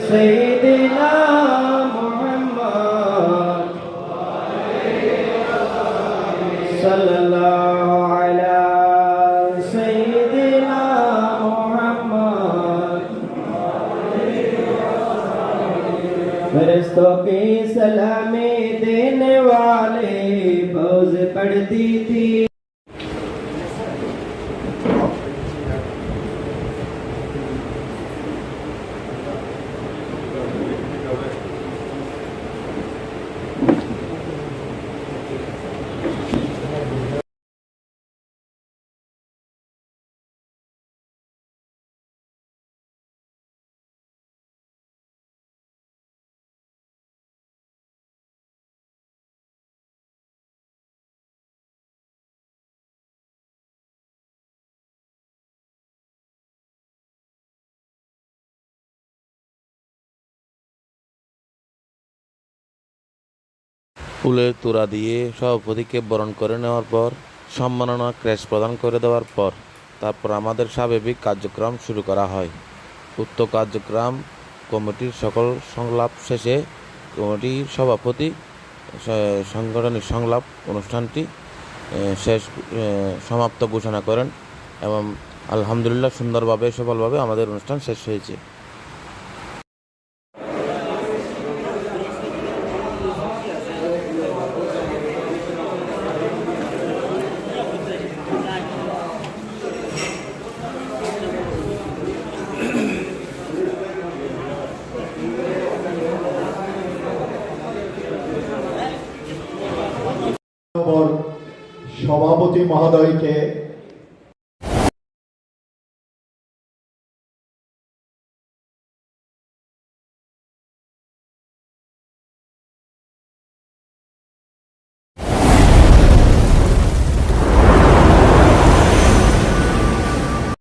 سیدنا محمد صلی اللہ علی سیدنا محمد فرشتوں کی سلامی دینے والے بوز پڑھتی تھی ফুলের তোড়া দিয়ে সভাপতিকে বরণ করে নেওয়ার পর, সম্মাননা ক্র্যাশ প্রদান করে দেওয়ার পর, তারপর আমাদের স্বাভাবিক কার্যক্রম শুরু করা হয়। উক্ত কার্যক্রম কমিটির সকল সংলাপ শেষে কমিটির সভাপতি সাংগঠনিক সংলাপ অনুষ্ঠানটি শেষ সমাপ্ত ঘোষণা করেন এবং আলহামদুলিল্লাহ সুন্দরভাবে, সফলভাবে আমাদের অনুষ্ঠান শেষ হয়েছে। সভাপতি মহোদয়কে